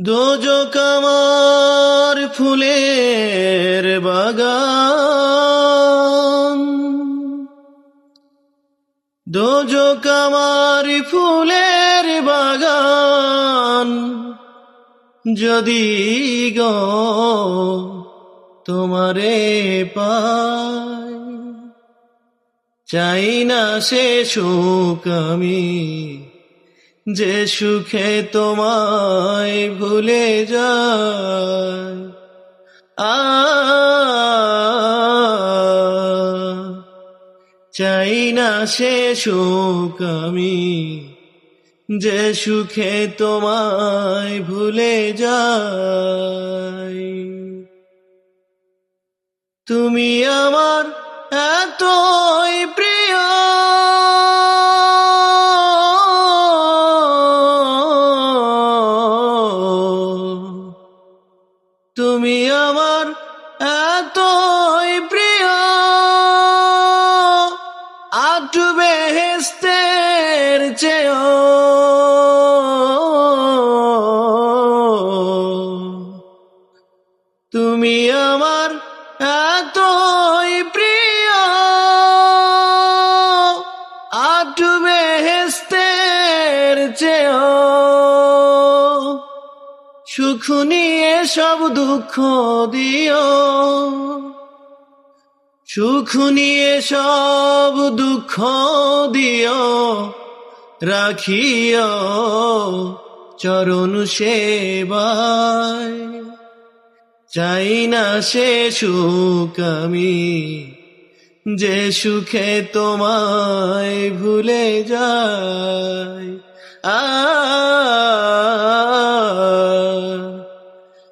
দোজক আমার ফুলের বাগান। দোজক আমার ফুলের বাগান। যদি গো তোমারে পাই, চাই না সে সুখ আমি যে সুখে তোমায় ভুলে আ চাই না সে সুখ আমি, যে সুখে তোমায় ভুলে যাই তুমি আমার এতই প্রিয় তুমি আমার এতই প্রিয়। আটু বেহেস্তের চেয়েও। তুমি আমার এতই প্রিয়। আটু বেহেস্তের চেয়েও। সুখ নিয়ে সব দুঃখ দিও। সুখ নিয়ে সব দুঃখ দিও। রাখিও চরণ সেবায়। চাই না সে সুখ আমি, যে সুখে তোমায় ভুলে যায়। আ